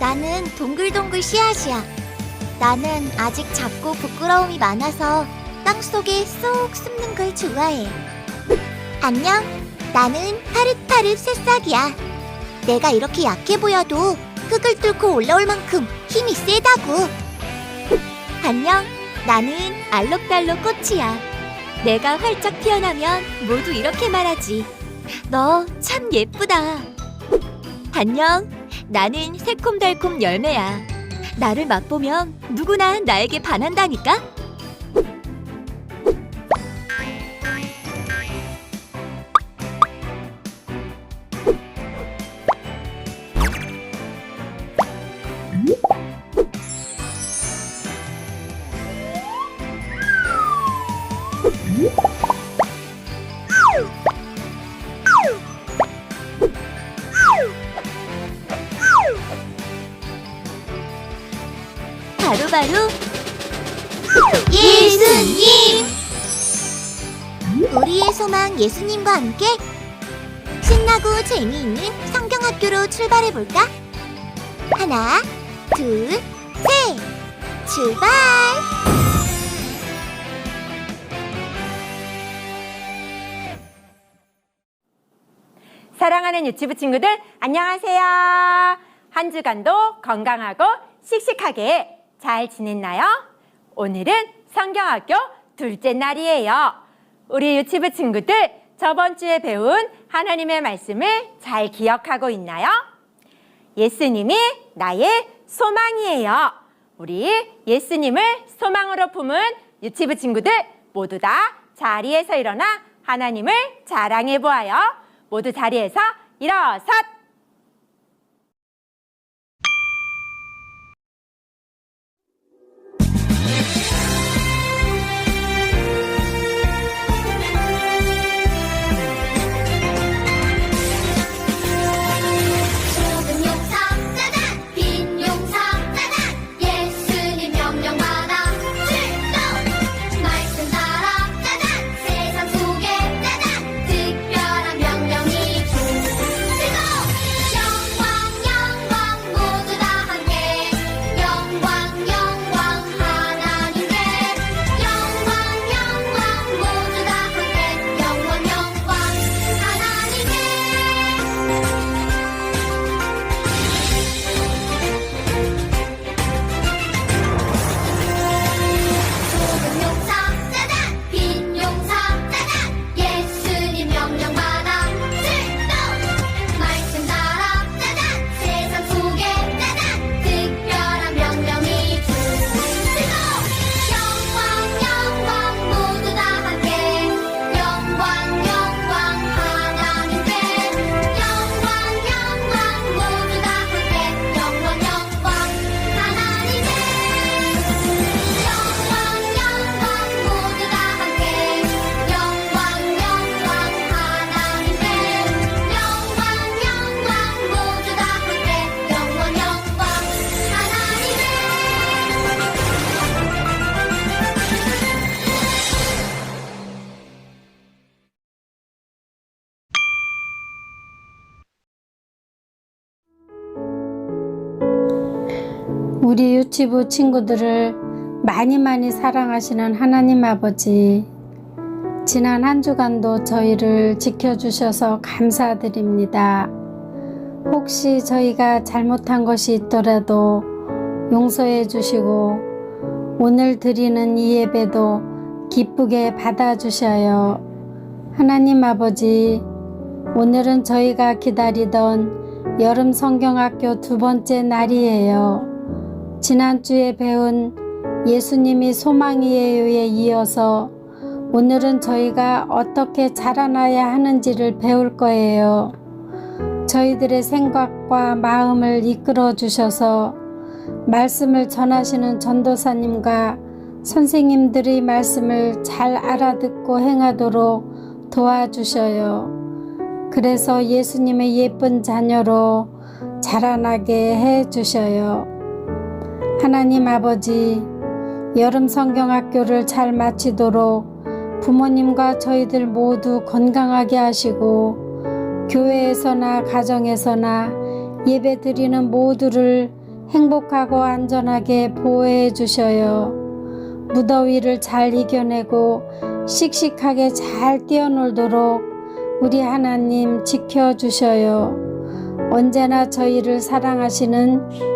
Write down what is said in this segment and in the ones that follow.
나는 동글동글 씨앗이야. 나는 아직 작고 부끄러움이 많아서 땅 속에 쏙 숨는 걸 좋아해. 안녕. 나는 파릇파릇 새싹이야. 내가 이렇게 약해 보여도 흙을 뚫고 올라올 만큼 힘이 세다고. 안녕. 나는 알록달록 꽃이야. 내가 활짝 피어나면 모두 이렇게 말하지. 너 참 예쁘다. 안녕. 나는 새콤달콤 열매야. 나를 맛보면 누구나 나에게 반한다니까? 소망 예수님과 함께 신나고 재미있는 성경학교로 출발해볼까? 하나, 둘, 셋! 출발! 사랑하는 유치부 친구들 안녕하세요. 한 주간도 건강하고 씩씩하게 잘 지냈나요? 오늘은 성경학교 둘째 날이에요. 우리 유치부 친구들 저번 주에 배운 하나님의 말씀을 잘 기억하고 있나요? 예수님이 나의 소망이에요. 우리 예수님을 소망으로 품은 유치부 친구들 모두 다 자리에서 일어나 하나님을 자랑해 보아요. 모두 자리에서 일어섰! 우리 유치부 친구들을 많이 많이 사랑하시는 하나님 아버지, 지난 한 주간도 저희를 지켜주셔서 감사드립니다. 혹시 저희가 잘못한 것이 있더라도 용서해 주시고, 오늘 드리는 이 예배도 기쁘게 받아주셔요. 하나님 아버지, 오늘은 저희가 기다리던 여름 성경학교 두 번째 날이에요. 지난주에 배운 예수님이 소망이에요에 이어서 오늘은 저희가 어떻게 자라나야 하는지를 배울 거예요. 저희들의 생각과 마음을 이끌어 주셔서 말씀을 전하시는 전도사님과 선생님들의 말씀을 잘 알아듣고 행하도록 도와주셔요. 그래서 예수님의 예쁜 자녀로 자라나게 해 주셔요. 하나님 아버지, 여름 성경학교를 잘 마치도록 부모님과 저희들 모두 건강하게 하시고 교회에서나 가정에서나 예배 드리는 모두를 행복하고 안전하게 보호해 주셔요. 무더위를 잘 이겨내고 씩씩하게 잘 뛰어놀도록 우리 하나님 지켜주셔요. 언제나 저희를 사랑하시는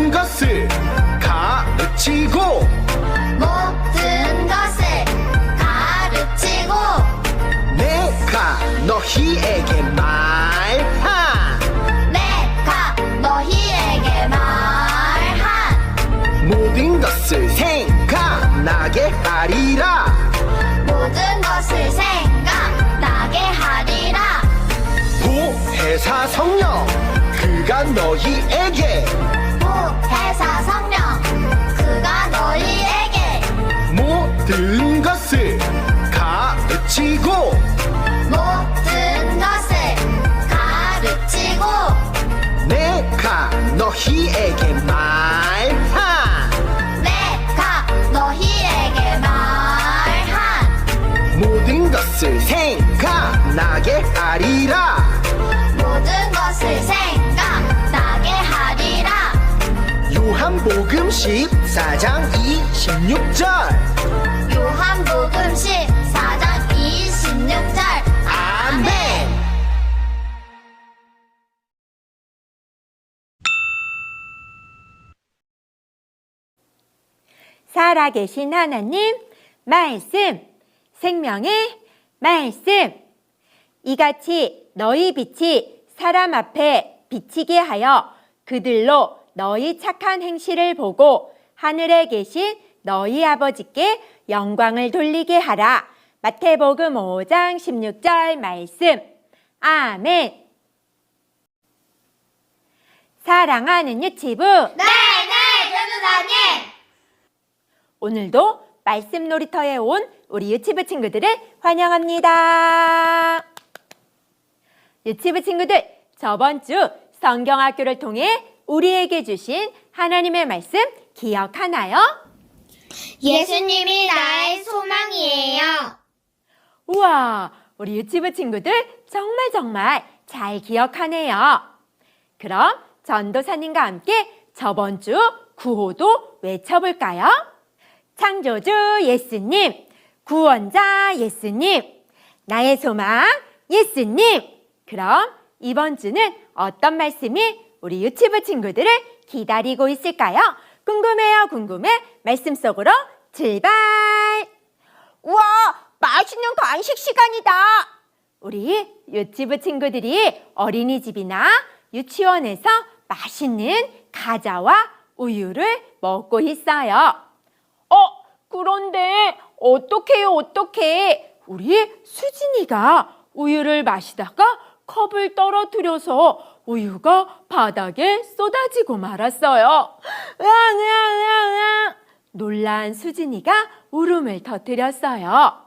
모든 것을 가르치고 모든 것을 가르치고 내가 너희에게 말한 내가 너희에게 말한 모든 것을 생각나게 하리라. 모든 것을 생각나게 하리라. 보혜사 성령 그가 너희에게 보혜사 성령 그가 너희에게 모든 것을 가르치고 모든 것을 가르치고 내가 너희에게 말한 내가 너희에게 말한 모든 것을 생각나게 하리라 14장 26절. 요한복음 14장 26절. 아멘. 살아계신 하나님 말씀 생명의 말씀. 이같이 너희 빛이 사람 앞에 비치게 하여 그들로 너희 착한 행실을 보고 하늘에 계신 너희 아버지께 영광을 돌리게 하라. 마태복음 5장 16절 말씀. 아멘. 사랑하는 유치부. 네 네 변호사님. 오늘도 말씀 놀이터에 온 우리 유치부 친구들을 환영합니다. 유치부 친구들, 저번 주 성경학교를 통해 우리에게 주신 하나님의 말씀 기억하나요? 예수님이 나의 소망이에요 우와, 우리 유치부 친구들 정말 정말 잘 기억하네요. 그럼 전도사님과 함께 저번 주 구호도 외쳐볼까요? 창조주 예수님, 구원자 예수님, 나의 소망 예수님. 그럼 이번 주는 어떤 말씀이 우리 유치부 친구들을 기다리고 있을까요? 궁금해요, 궁금해. 말씀 속으로 출발! 우와, 맛있는 간식 시간이다. 우리 유치부 친구들이 어린이집이나 유치원에서 맛있는 과자와 우유를 먹고 있어요. 어, 그런데 어떡해요, 어떡해. 우리 수진이가 우유를 마시다가 컵을 떨어뜨려서 우유가 바닥에 쏟아지고 말았어요. 으앙, 으앙, 으앙, 으앙. 놀란 수진이가 울음을 터뜨렸어요.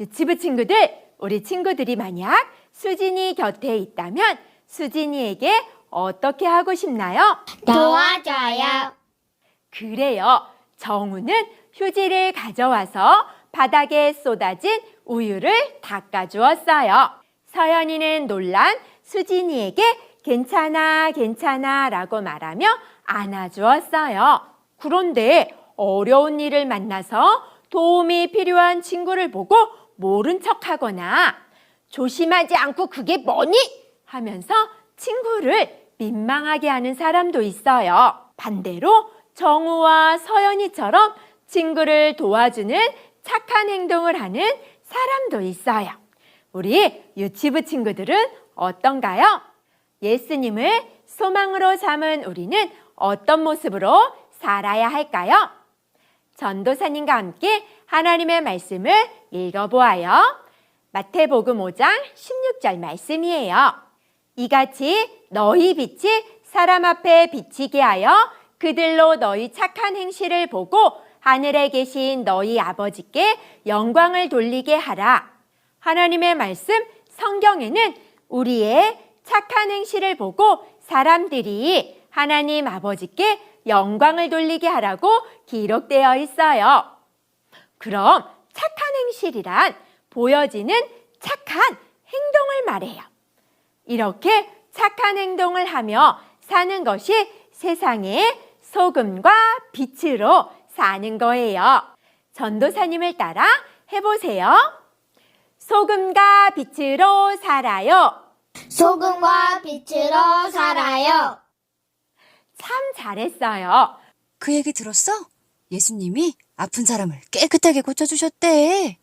유치부 친구들, 우리 친구들이 만약 수진이 곁에 있다면 수진이에게 어떻게 하고 싶나요? 도와줘요 그래요. 정우는 휴지를 가져와서 바닥에 쏟아진 우유를 닦아주었어요. 서연이는 놀란 수진이에게 괜찮아, 괜찮아 라고 말하며 안아주었어요. 그런데 어려운 일을 만나서 도움이 필요한 친구를 보고 모른 척 하거나 조심하지 않고 그게 뭐니? 하면서 친구를 민망하게 하는 사람도 있어요. 반대로 정우와 서연이처럼 친구를 도와주는 착한 행동을 하는 사람도 있어요. 우리 유치부 친구들은 어떤가요? 예수님을 소망으로 삼은 우리는 어떤 모습으로 살아야 할까요? 전도사님과 함께 하나님의 말씀을 읽어보아요. 마태복음 5장 16절 말씀이에요. 이같이 너희 빛이 사람 앞에 비치게 하여 그들로 너희 착한 행실을 보고 하늘에 계신 너희 아버지께 영광을 돌리게 하라. 하나님의 말씀 성경에는 우리의 착한 행실을 보고 사람들이 하나님 아버지께 영광을 돌리게 하라고 기록되어 있어요. 그럼 착한 행실이란 보여지는 착한 행동을 말해요. 이렇게 착한 행동을 하며 사는 것이 세상의 소금과 빛으로 사는 거예요. 전도사님을 따라 해보세요. 소금과 빛으로 살아요. 소금과 빛으로 살아요. 참 잘했어요. 그 얘기 들었어? 예수님이 아픈 사람을 깨끗하게 고쳐주셨대.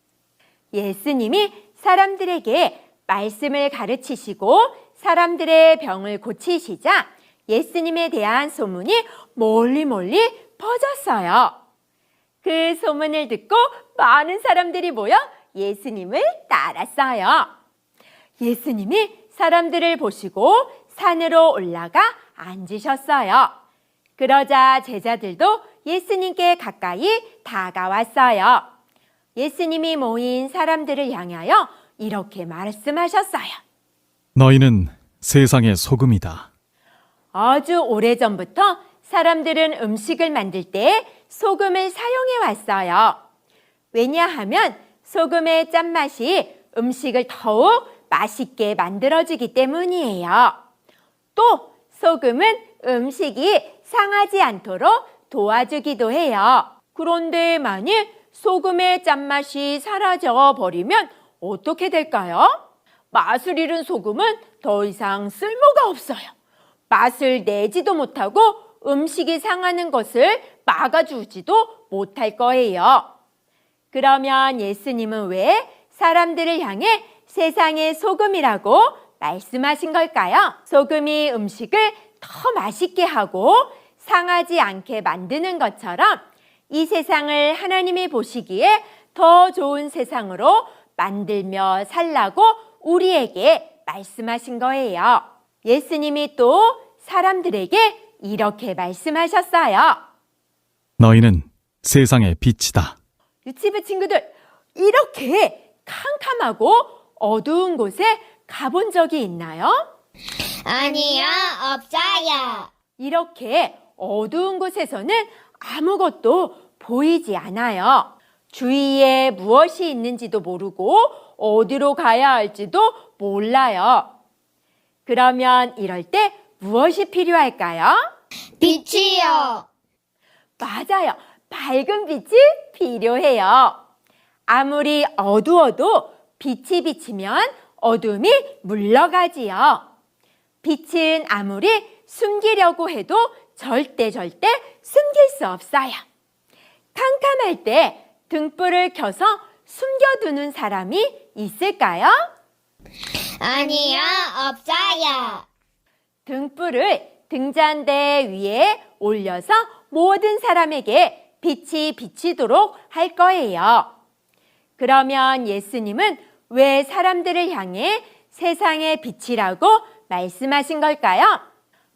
예수님이 사람들에게 말씀을 가르치시고 사람들의 병을 고치시자 예수님에 대한 소문이 멀리 멀리 퍼졌어요. 그 소문을 듣고 많은 사람들이 모여 예수님을 따랐어요. 예수님이 사람들을 보시고 산으로 올라가 앉으셨어요. 그러자 제자들도 예수님께 가까이 다가왔어요. 예수님이 모인 사람들을 향하여 이렇게 말씀하셨어요. 너희는 세상의 소금이다. 아주 오래전부터 사람들은 음식을 만들 때 소금을 사용해 왔어요. 왜냐하면 소금의 짠맛이 음식을 더욱 맛있게 만들어주기 때문이에요. 또 소금은 음식이 상하지 않도록 도와주기도 해요. 그런데 만일 소금의 짠맛이 사라져 버리면 어떻게 될까요? 맛을 잃은 소금은 더 이상 쓸모가 없어요. 맛을 내지도 못하고 음식이 상하는 것을 막아주지도 못할 거예요. 그러면 예수님은 왜 사람들을 향해 세상의 소금이라고 말씀하신 걸까요? 소금이 음식을 더 맛있게 하고 상하지 않게 만드는 것처럼 이 세상을 하나님이 보시기에 더 좋은 세상으로 만들며 살라고 우리에게 말씀하신 거예요. 예수님이 또 사람들에게 이렇게 말씀하셨어요. 너희는 세상의 빛이다. 유치부 친구들, 이렇게 캄캄하고 어두운 곳에 가본 적이 있나요? 아니요, 없어요. 이렇게 어두운 곳에서는 아무것도 보이지 않아요. 주위에 무엇이 있는지도 모르고 어디로 가야 할지도 몰라요. 그러면 이럴 때 무엇이 필요할까요? 빛이요. 맞아요. 밝은 빛이 필요해요. 아무리 어두워도 빛이 비치면 어둠이 물러가지요. 빛은 아무리 숨기려고 해도 절대 절대 숨길 수 없어요. 캄캄할 때 등불을 켜서 숨겨두는 사람이 있을까요? 아니요, 없어요. 등불을 등잔대 위에 올려서 모든 사람에게 빛이 비치도록 할 거예요. 그러면 예수님은 왜 사람들을 향해 세상의 빛이라고 말씀하신 걸까요?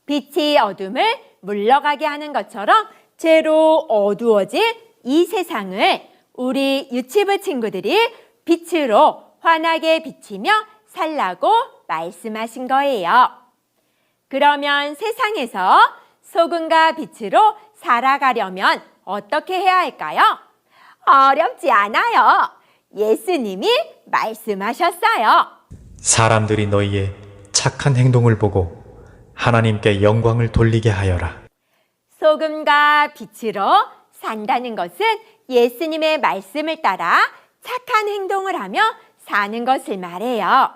빛이 어둠을 물러가게 하는 것처럼 죄로 어두워진 이 세상을 우리 유치부 친구들이 빛으로 환하게 비치며 살라고 말씀하신 거예요. 그러면 세상에서 소금과 빛으로 살아가려면 어떻게 해야 할까요? 어렵지 않아요. 예수님이 말씀하셨어요. 사람들이 너희의 착한 행동을 보고 하나님께 영광을 돌리게 하여라. 소금과 빛으로 산다는 것은 예수님의 말씀을 따라 착한 행동을 하며 사는 것을 말해요.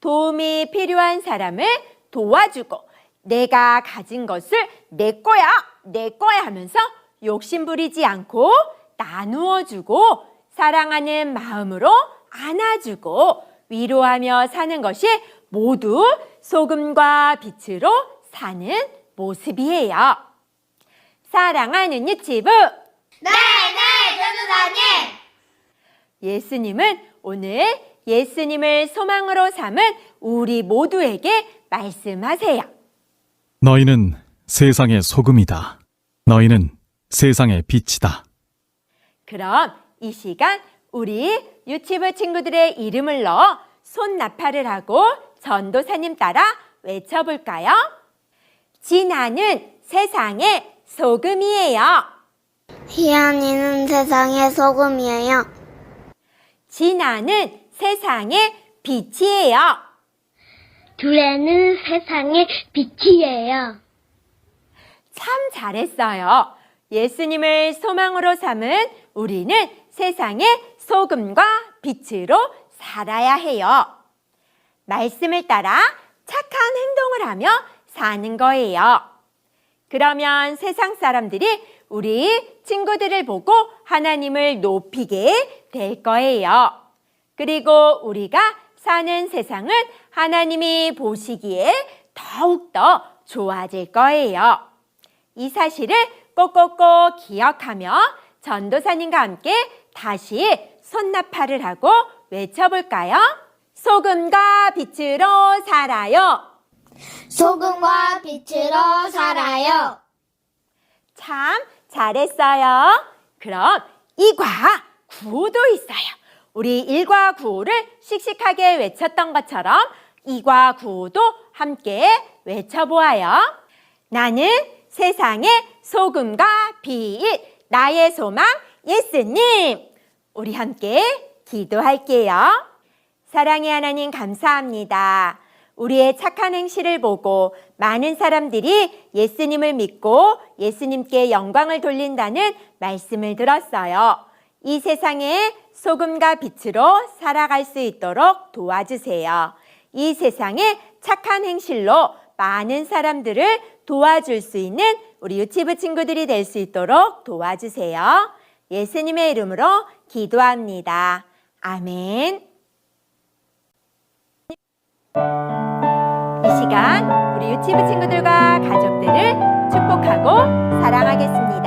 도움이 필요한 사람을 도와주고 내가 가진 것을 내 거야, 내 거야 하면서 욕심 부리지 않고 나누어 주고 사랑하는 마음으로 안아주고 위로하며 사는 것이 모두 소금과 빛으로 사는 모습이에요. 사랑하는 유치부 네네 전도사님 예수님은 오늘 예수님을 소망으로 삼은 우리 모두에게 말씀하세요. 너희는 세상의 소금이다. 너희는 세상의 빛이다. 그럼 이 시간 우리 유치부 친구들의 이름을 넣어 손나팔을 하고 전도사님 따라 외쳐볼까요? 진아는 세상의 소금이에요. 희연이는 세상의 소금이에요 진아는 세상의 빛이에요. 둘레는 세상의 빛이에요 참 잘했어요. 예수님을 소망으로 삼은 우리는 세상의 소금과 빛으로 살아야 해요. 말씀을 따라 착한 행동을 하며 사는 거예요. 그러면 세상 사람들이 우리 친구들을 보고 하나님을 높이게 될 거예요. 그리고 우리가 사는 세상은 하나님이 보시기에 더욱더 좋아질 거예요. 이 사실을 꼭꼭꼭 기억하며 전도사님과 함께 다시 손나팔을 하고 외쳐볼까요? 소금과 빛으로 살아요. 소금과 빛으로 살아요 참 잘했어요. 그럼 이과 구호도 있어요. 우리 일과 구호를 씩씩하게 외쳤던 것처럼 이과 구호도 함께 외쳐보아요. 나는 세상의 소금과 빛, 나의 소망 예수님. 우리 함께 기도할게요. 사랑의 하나님 감사합니다. 우리의 착한 행실을 보고 많은 사람들이 예수님을 믿고 예수님께 영광을 돌린다는 말씀을 들었어요. 이 세상에 소금과 빛으로 살아갈 수 있도록 도와주세요. 이 세상에 착한 행실로 많은 사람들을 도와줄 수 있는 우리 유치부 친구들이 될 수 있도록 도와주세요. 예수님의 이름으로 기도합니다. 아멘. 이 시간 우리 유치부 친구들과 가족들을 축복하고 사랑하겠습니다.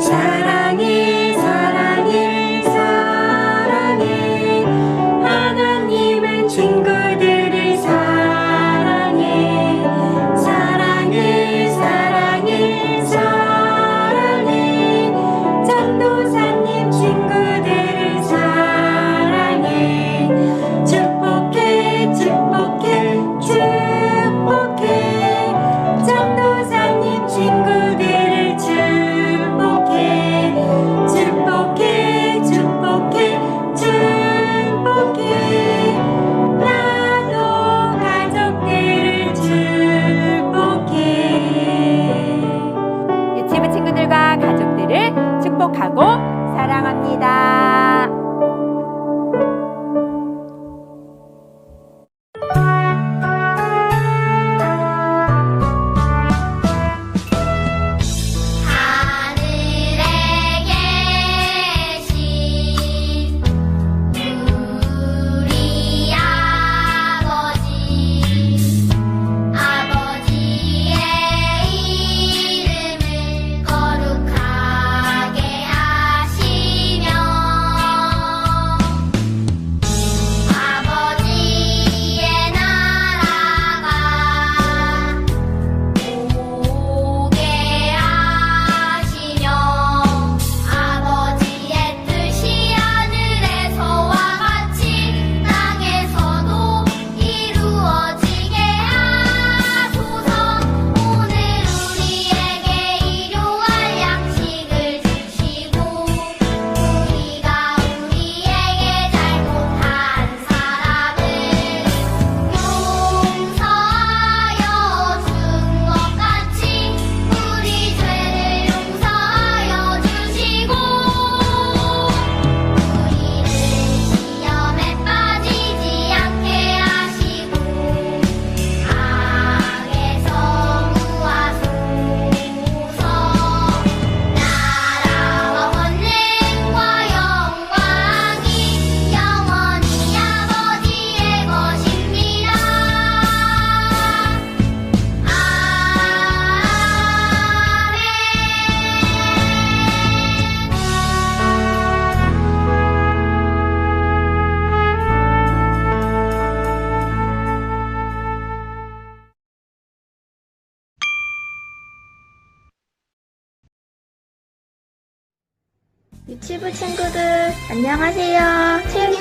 사랑 유치부 친구들 안녕하세요. 채-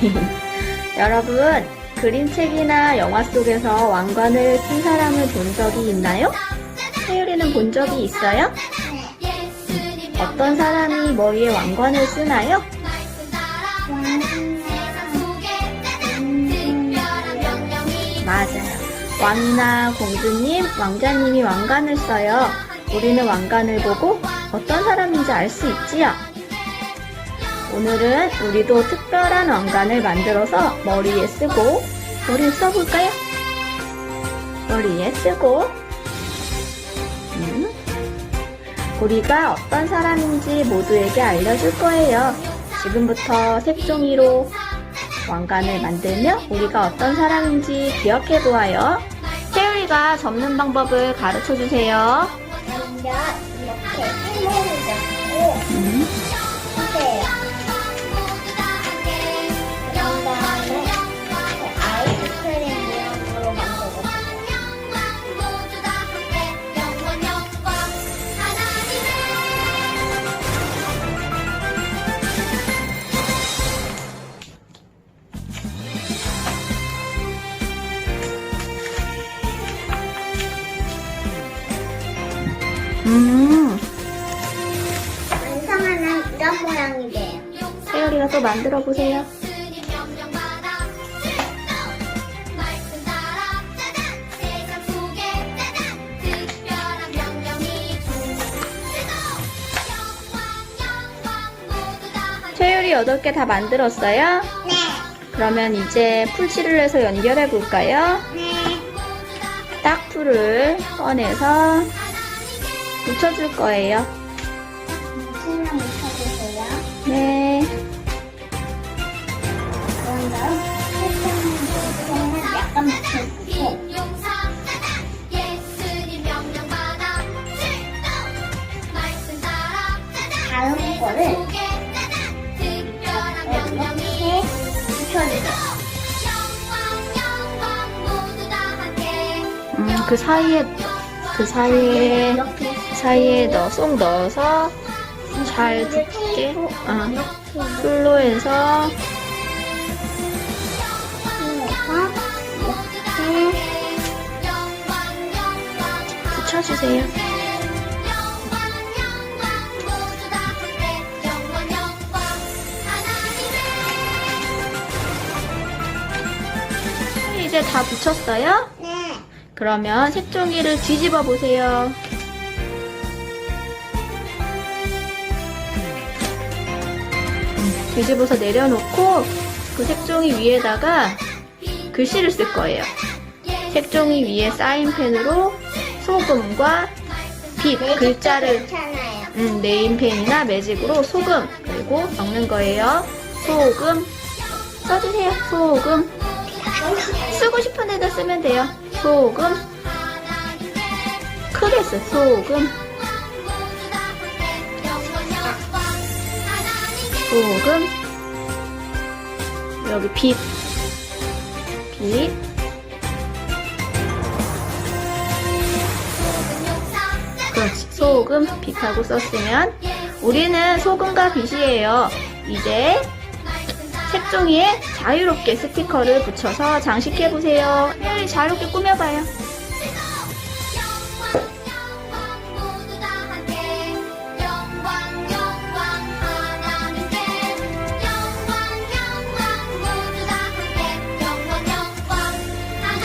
여러분 그림책이나 영화 속에서 왕관을 쓴 사람을 본 적이 있나요? 채율이는 본 적이 있어요? 어떤 사람이 머리에 왕관을 쓰나요? 맞아요. 왕이나 공주님, 왕자님이 왕관을 써요. 우리는 왕관을 보고 어떤 사람인지 알 수 있지요. 오늘은 우리도 특별한 왕관을 만들어서 머리에 쓰고 머리에 써볼까요? 머리에 쓰고 음. 우리가 어떤 사람인지 모두에게 알려줄 거예요. 지금부터 색종이로 왕관을 만들며 우리가 어떤 사람인지 기억해 보아요. 채율이가 접는 방법을 가르쳐 주세요. 먼저 이 만들어 보세요. 채율이 8개 다 만들었어요? 네. 그러면 이제 풀칠을 해서 연결해 볼까요? 네. 딱풀을 꺼내서 붙여줄 거예요. 사이에, 그 사이에, 사이에 넣어, 쏙 넣어서 잘 붙게, 아, 풀로 해서, 붙여주세요. 이제 다 붙였어요? 네. 그러면 색종이를 뒤집어 보세요. 뒤집어서 내려놓고 그 색종이 위에다가 글씨를 쓸 거예요. 색종이 위에 사인펜으로 소금과 빛 글자를. 음, 네임펜이나 매직으로 소금 그리고 적는 거예요. 소금 써주세요. 소금 쓰고 싶은 데다 쓰면 돼요. 소금 크게 써. 소금 소금 여기 빛 빛. 그렇지. 소금, 빛하고 썼으면 우리는 소금과 빛이에요. 이제 색종이에 자유롭게 스티커를 붙여서 장식해 보세요. 자유롭게 꾸며봐요.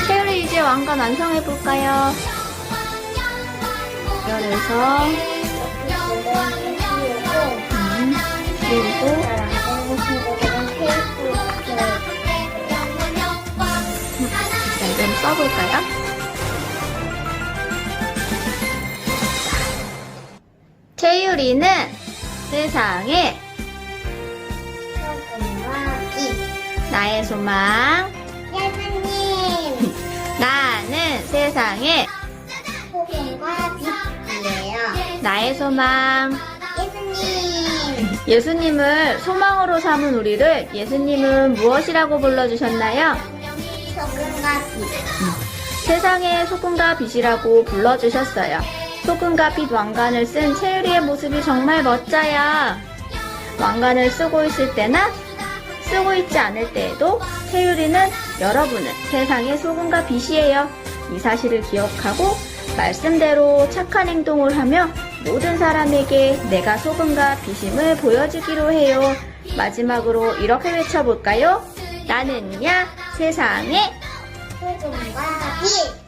채율이 이제 왕관 완성해 볼까요? 열에서 음, 그리고 써볼까요? 채율이는 세상에 나의 소망 예수님, 나는 세상에 빛이에요. 나의 소망 예수님, 예수님을 소망으로 삼은 우리를 예수님은 무엇이라고 불러주셨나요? 소금과 빛. 세상의 소금과 빛이라고 불러주셨어요. 소금과 빛 왕관을 쓴 채유리의 모습이 정말 멋져요. 왕관을 쓰고 있을 때나 쓰고 있지 않을 때에도 채유리는 여러분은 세상의 소금과 빛이에요. 이 사실을 기억하고 말씀대로 착한 행동을 하며 모든 사람에게 내가 소금과 빛임을 보여주기로 해요. 마지막으로 이렇게 외쳐볼까요? 나는야 세상에 소금과 빛